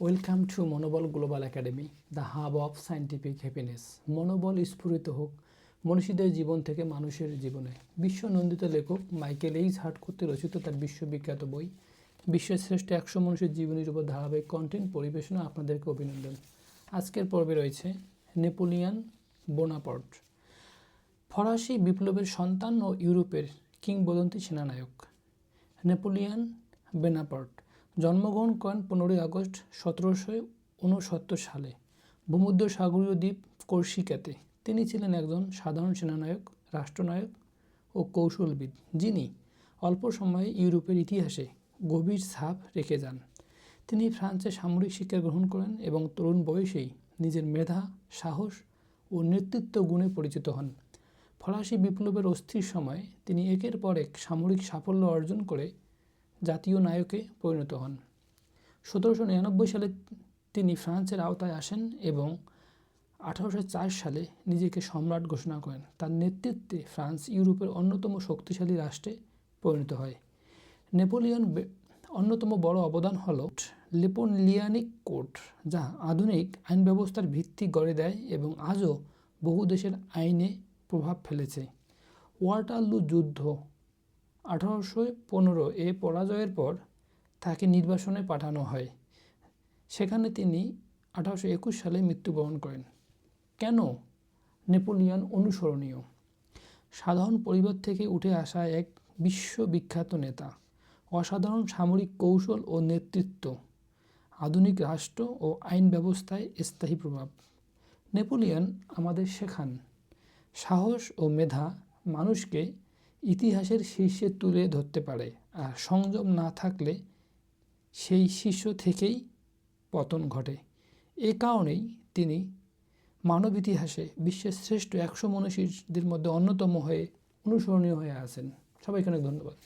Welcome to Monobal global academy the hub of scientific happiness মনোবল স্ফুরিত হোক মনীষীদের জীবন থেকে মানুষের জীবনে। বিশ্ব নন্দিত লেখক মাইকেল এইচ হার্ট কর্তৃক রচিত তার বিশ্ববিখ্যাত বই, বিশ্বের শ্রেষ্ঠ একশো মানুষের জীবনীর উপর ধারাবাহিক কন্টেন্ট পরিবেশনা আপনাদেরকে অভিনন্দন। আজকের পর্বে রয়েছে নেপোলিয়ান বোনাপট ফরাসি বিপ্লবের সন্তান ও ইউরোপের কিংবদন্তি সেনানায়ক। নেপোলিয়ান বেনাপার্ট জন্মগ্রহণ করেন পনেরোই আগস্ট সতেরোশো উনসত্তর সালে ভূমধ্য সাগরীয় দ্বীপ কর্সিকাতে তিনি ছিলেন একজন সাধারণ সেনানায়ক, রাষ্ট্রনায়ক ও কৌশলবিদ, যিনি অল্প সময়ে ইউরোপের ইতিহাসে গভীর ছাপ রেখে যান। তিনি ফ্রান্সে সামরিক শিক্ষা গ্রহণ করেন এবং তরুণ বয়সেই নিজের মেধা, সাহস ও নেতৃত্ব গুণে পরিচিত হন। ফরাসি বিপ্লবের অস্থির সময় তিনি একের পর এক সামরিক সাফল্য অর্জন করে জাতীয় নায়কে পরিণত হন। সতেরোশো নিরানব্বই সালে তিনি ফ্রান্সের আওতায় আসেন এবং আঠারোশো চার সালে নিজেকে সম্রাট ঘোষণা করেন। তার নেতৃত্বে ফ্রান্স ইউরোপের অন্যতম শক্তিশালী রাষ্ট্রে পরিণত হয়। নেপোলিয়ন অন্যতম বড় অবদান হল লেপোলিয়ানিক কোড, যা আধুনিক আইন ব্যবস্থার ভিত্তি গড়ে দেয় এবং আজও বহু দেশের আইনে প্রভাব ফেলেছে। ওয়াটারলু যুদ্ধ আঠারোশো পনেরো এ পরাজয়ের পর তাকে নির্বাসনে পাঠানো হয়। সেখানে তিনি আঠারোশো একুশ সালে মৃত্যুবরণ করেন। কেন? নেপোলিয়ন অনুসরণীয়। সাধারণ পরিবার থেকে উঠে আসা এক বিশ্ববিখ্যাত নেতা, অসাধারণ সামরিক কৌশল ও নেতৃত্ব, আধুনিক রাষ্ট্র ও আইন ব্যবস্থায় স্থায়ী প্রভাব। নেপোলিয়ন আমাদের শেখান। সাহস ও মেধা মানুষকে ইতিহাসের শীর্ষে তুলে ধরতে পারে। আর সংযম না থাকলে সেই শীর্ষ থেকেই পতন ঘটে। এ কারণেই তিনি মানব ইতিহাসে বিশ্বের শ্রেষ্ঠ একশো মনীষীদের মধ্যে অন্যতম হয়ে অনুসরণীয় হয়ে আছেন। সবাইকে অনেক ধন্যবাদ।